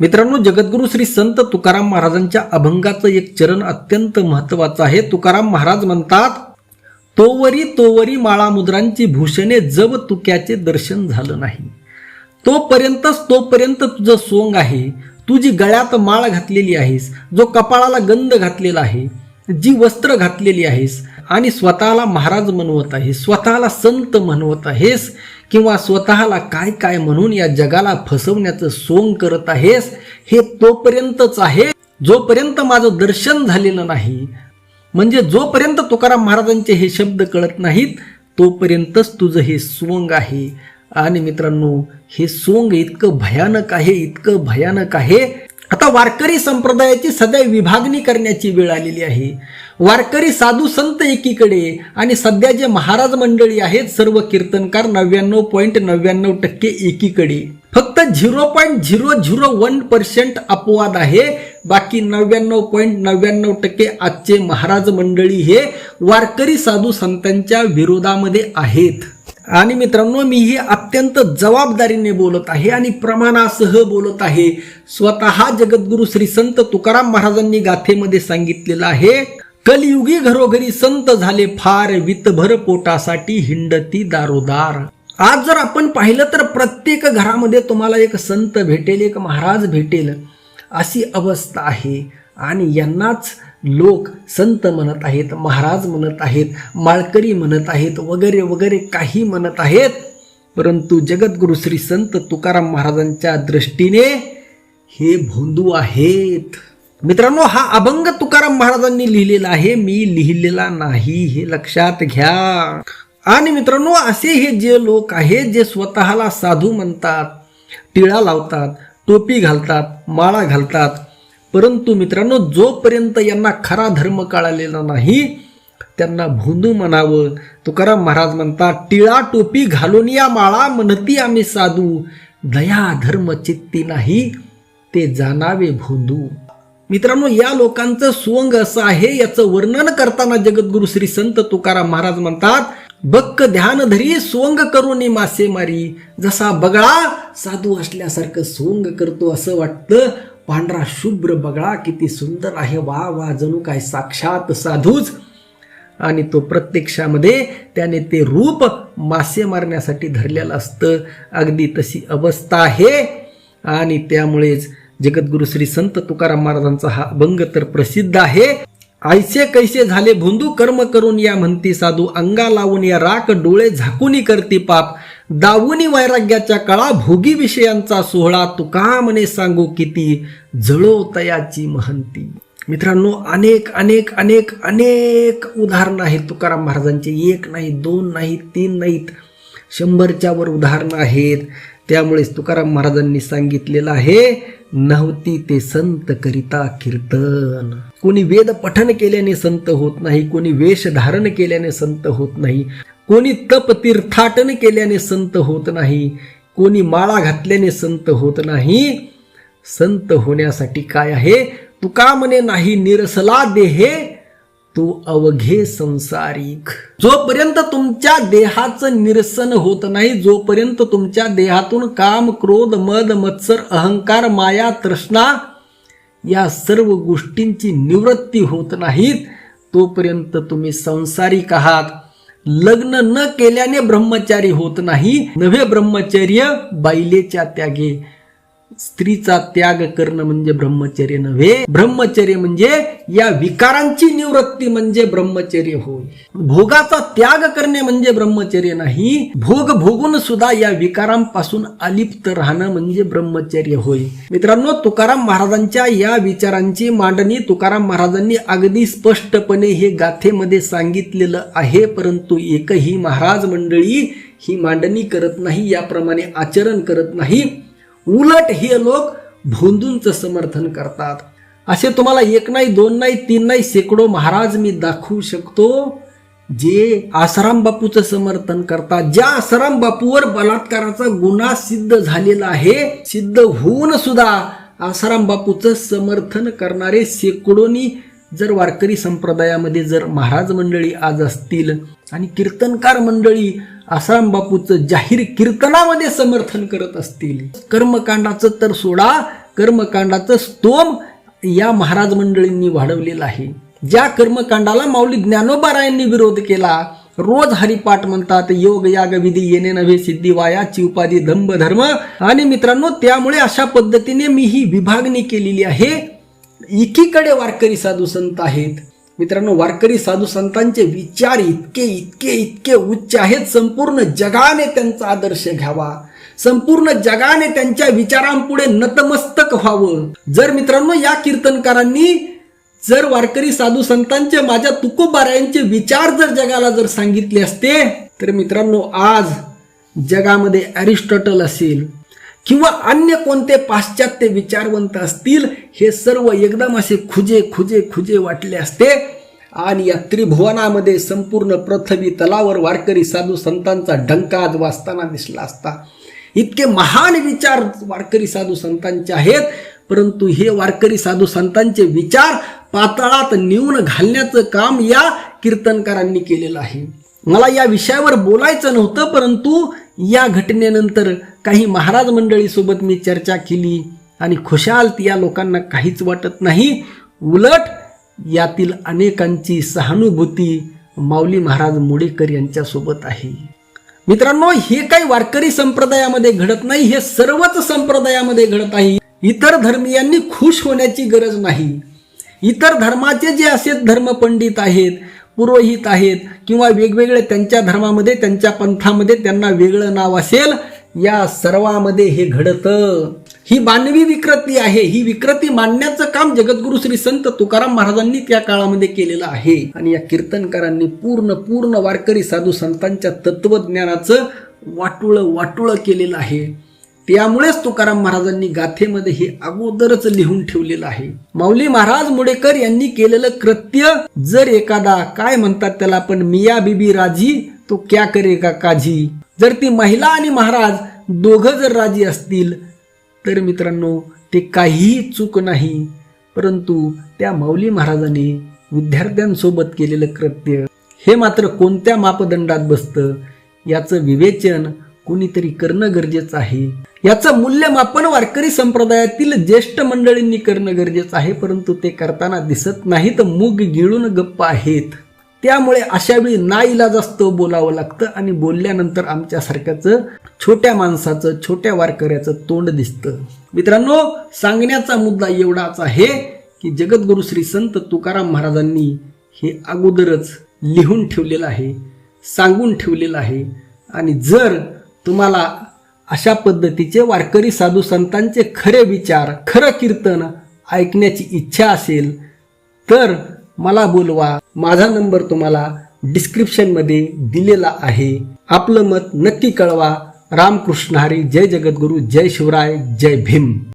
मित्रांनो जगद्गुरु श्री संत तुकाराम महाराजांच्या अभंगाचं एक चरण अत्यंत महत्वाचं आहे. तुकाराम महाराज म्हणतात तोवरी तोवरी माळा मुद्रांची भूषणे जब तुक्याचे दर्शन झालं नाही. तोपर्यंतच तोपर्यंत तुझं सोंग आहे. तुझी गळ्यात माळ घातलेली आहेस. जो कपाळाला गंध घातलेला आहे जी वस्त्र घातलेली आहेस आणि स्वतःला महाराज म्हणवत आहेस स्वतःला संत म्हणवत आहेस किंवा स्वतःला काय काय म्हणून या जगाला फसवण्याचं सोंग करत आहेस हे तोपर्यंतच आहे. जोपर्यंत माझं दर्शन झालेलं नाही म्हणजे जोपर्यंत तुकाराम महाराजांचे हे शब्द कळत नाहीत तोपर्यंतच तुझं हे सोंग आहे. आणि मित्रांनो हे सोंग इतकं भयानक आहे इतकं भयानक आहे आता वारकरी संप्रदायाची सध्या विभागणी करण्याची वेळ आलेली आहे. वारकरी साधू संत एकीकडे आणि सध्या जे महाराज मंडळी आहेत सर्व कीर्तनकार नव्याण्णव पॉईंट नव्याण्णव टक्के एकीकडे. फक्त zero point zero zero one percent अपवाद आहे. बाकी नव्याण्णव पॉईंट नव्याण्णव टक्के आजचे महाराज मंडळी हे वारकरी साधू संतांच्या विरोधामध्ये आहेत. आणि मित्रांनो मी हे अत्यंत जबाबदारीने बोलत आहे आणि प्रमाणासह बोलत आहे. स्वतः जगद्गुरु श्री संत तुकाराम महाराजांनी गाथेमध्ये सांगितलेलं आहे कलियुगी घरोघरी संत झाले फार वितभर पोटासाठी हिंडती दारोदार. आज जर आपण पाहिलं तर प्रत्येक घरामध्ये तुम्हाला एक संत भेटेल एक महाराज भेटेल अशी अवस्था आहे. आणि यांनाच लोक संत म्हणत आहेत महाराज म्हणत आहेत माळकरी म्हणत आहेत वगैरे वगैरे काही म्हणत आहेत. परंतु जगद्गुरु श्री संत तुकाराम महाराजांच्या दृष्टीने हे भोंदू आहेत. मित्रांनो हा अभंग तुकाराम महाराजांनी लिहिलेला आहे. मी लिहिलेला नाही हे लक्षात घ्या. आणि मित्रांनो असे हे जे लोक आहेत जे स्वतःला साधू म्हणतात टिळा लावतात टोपी घालतात माळा घालतात परंतु मित्रांनो जोपर्यंत यांना खरा धर्म कळालेला नाही त्यांना भोंदू म्हणावं. तुकाराम महाराज म्हणतात टिळा टोपी घालून या माळा म्हणती आम्ही साधू. दया धर्म चित्ती नाही ते जाणावे भोंदू. मित्रांनो या लोकांचं सोंग असं आहे याचं वर्णन करताना जगद्गुरु श्री संत तुकाराम महाराज म्हणतात बक्क ध्यान धरी सोंग करून मासेमारी. जसा बगळा साधू असल्यासारखं सोंग करतो असं वाटतं पांढरा शुभ्र बगळा किती सुंदर आहे. वा वा जणू काय साक्षात साधूच. आणि तो प्रत्यक्षामध्ये त्याने ते रूप मासे मारण्यासाठी धरलेलं असतं. अगदी तशी अवस्था आहे. आणि त्यामुळेच जगद्गुरु श्री संत तुकाराम महाराजांचा हा अभंग तर प्रसिद्ध आहे. आयसे कैसे झाले भोंदू कर्म करून या म्हणती साधू. अंगा लावून या राख डोळे झाकूनी करती पाप. दावुनी वैराग्याच्या कळा भोगी विषयांचा सोहळा. तुका म्हणे सांगू किती जळो तयाची महंती. मित्रांनो अनेक अनेक अनेक अनेक उदाहरणं आहेत तुकाराम महाराजांचे. एक नाही दोन नाही तीन नाहीत. शंभरच्या वर उदाहरणं आहेत. त्यामुळेच तुकाराम महाराजांनी सांगितलेलं आहे नव्हती ते संत करिता कीर्तन. कोणी वेद पठन केल्याने संत होत नाही कोणी वेश धारण केल्याने संत होत नाही कोणी तप तीर्थाटन केल्याने संत होत नाही कोणी माळा घातल्याने संत होत नाही. संत होण्यासाठी काय आहे? तुका म्हणे नाही निरसला देहे तू अवघे संसारिक. जोपर्यंत तुमच्या देहाचं निरसन होत नाही जोपर्यंत तुमच्या देहातून काम क्रोध मद मत्सर अहंकार माया तृष्णा या सर्व गोष्टींची निवृत्ती होत नाहीत तोपर्यंत तुम्ही संसारिक आहात. लग्न न केल्याने ब्रह्मचारी होत नाही. नवे ब्रह्मचर्य बायलेच्या त्यागे. स्त्रीचा त्याग करणं म्हणजे ब्रह्मचर्य नव्हे. ब्रह्मचर्य म्हणजे या विकारांची निवृत्ती म्हणजे ब्रह्मचर्य होय. भोगाचा त्याग करणे म्हणजे ब्रह्मचर्य नाही. भोग भोगून सुद्धा या विकारांपासून अलिप्त राहणं म्हणजे ब्रह्मचर्य होय. मित्रांनो तुकाराम महाराजांच्या या विचारांची मांडणी तुकाराम महाराजांनी अगदी स्पष्टपणे हे गाथेमध्ये सांगितलेलं आहे परंतु एकही महाराज मंडळी ही मांडणी करत नाही याप्रमाणे आचरण करत नाही. उलट हे लोक भोंदूंचं समर्थन करतात. असे तुम्हाला एक नाही दोन नाही तीन नाही शेकडो महाराज मी दाखवू शकतो जे आसाराम बापूचं समर्थन करतात. ज्या आसाराम बापूवर बलात्काराचा गुन्हा सिद्ध झालेला आहे सिद्ध होऊन सुद्धा आसाराम बापूचं समर्थन करणारे शेकडोनी जर वारकरी संप्रदायामध्ये जर महाराज मंडळी आज असतील आणि कीर्तनकार मंडळी आसाराम बापूचं जाहीर कीर्तनामध्ये समर्थन करत असतील. कर्मकांडाचं तर सोडा कर्मकांडाचं स्तोम या महाराज मंडळींनी वाढवलेलं आहे. ज्या कर्मकांडाला माऊली ज्ञानोबारायांनी विरोध केला रोज हरिपाठ म्हणतात योग याग विधी येणे नव्हे सिद्धी वायाची उपाधी दंभ धर्म. आणि मित्रांनो त्यामुळे अशा पद्धतीने मी ही विभागणी केलेली आहे. एकीकडे वारकरी साधू संत आहेत मित्रांनो वारकरी साधू संतांचे विचार इतके इतके इतके उच्च आहेत संपूर्ण जगाने त्यांचा आदर्श घ्यावा. संपूर्ण जगाने त्यांच्या विचारांपुढे नतमस्तक व्हावं. जर मित्रांनो या कीर्तनकारांनी जर वारकरी साधू संतांचे माझ्या तुकोबारायांचे विचार जर जगाला जर सांगितले असते तर मित्रांनो आज जगामध्ये अरिस्टॉटल असेल. किंवा अन्य कोणते पाश्चात्य विचारवंत असतील हे सर्व एकदम असे खुजे खुजे खुजे वाटले असते. आणि या त्रिभुवनामध्ये संपूर्ण पृथ्वी तलावर वारकरी साधू संतांचा डंकाज वाचताना दिसला असता. इतके महान विचार वारकरी साधू संतांचे आहेत परंतु हे वारकरी साधू संतांचे विचार पाताळात नेऊन घालण्याचं काम या कीर्तनकारांनी केलेलं आहे. मला या विषयावर बोलायचं नव्हतं परंतु या घटनेनंतर काही महाराज मंडळीसोबत मी चर्चा केली आणि खुशाल या लोकांना काहीच वाटत नाही. उलट यातील अनेकांची सहानुभूती माऊली महाराज मुडेकर यांच्यासोबत आहे. मित्रांनो हे काही वारकरी संप्रदायामध्ये घडत नाही हे सर्वच संप्रदायामध्ये घडत आहे. इतर धर्मीयांनी खुश होण्याची गरज नाही. इतर धर्माचे जे असे धर्मपंडित आहेत पुरोहित आहेत किंवा वेगवेगळे त्यांच्या धर्मामध्ये त्यांच्या पंथामध्ये त्यांना वेगळं नाव असेल या सर्वामध्ये हे घडतं. ही मानवी विकृती आहे. ही विकृती मांडण्याचं काम जगद्गुरु श्री संत तुकाराम महाराजांनी त्या काळामध्ये केलेलं आहे. आणि या कीर्तनकारांनी पूर्ण पूर्ण वारकरी साधू संतांच्या तत्वज्ञानाचं वाटुळं वाटुळं केलेलं आहे. त्यामुळेच तुकाराम महाराजांनी गाथेमध्ये हे अगोदरच लिहून ठेवलेलं आहे. माऊली महाराज मुडेकर यांनी केलेलं कृत्य जर एखादा काय म्हणतात त्याला पण मिया बिबी राजी तो क्या करे का काजी जर ती महिला आणि महाराज दोघं जर राजी असतील तर मित्रांनो ते काहीही चूक नाही. परंतु त्या माऊली महाराजांनी विद्यार्थ्यांसोबत केलेलं कृत्य हे मात्र कोणत्या मापदंडात बसतं याचं विवेचन कोणीतरी करणं गरजेचं आहे. याचं मूल्यमापन वारकरी संप्रदायातील ज्येष्ठ मंडळींनी करणं गरजेचं आहे परंतु ते करताना दिसत नाहीत मूग गिळून गप्प आहेत. त्यामुळे अशा वेळी नाईलाज असतो बोलावं लागतं आणि बोलल्यानंतर आमच्यासारख्याचं छोट्या माणसाचं छोट्या वारकऱ्याचं तोंड दिसतं. मित्रांनो सांगण्याचा मुद्दा एवढाच आहे की जगद्गुरु श्री संत तुकाराम महाराजांनी हे अगोदरच लिहून ठेवलेलं आहे सांगून ठेवलेलं आहे. आणि जर तुम्हाला अशा पद्धतीचे वारकरी साधू संतांचे खरे विचार खरं कीर्तन ऐकण्याची इच्छा असेल तर मला बोलवा. माझा नंबर तुम्हाला डिस्क्रिप्शनमध्ये दिलेला आहे. आपलं मत नक्की कळवा. रामकृष्ण हरी जय जगद्गुरू जय शिवराय जय भीम.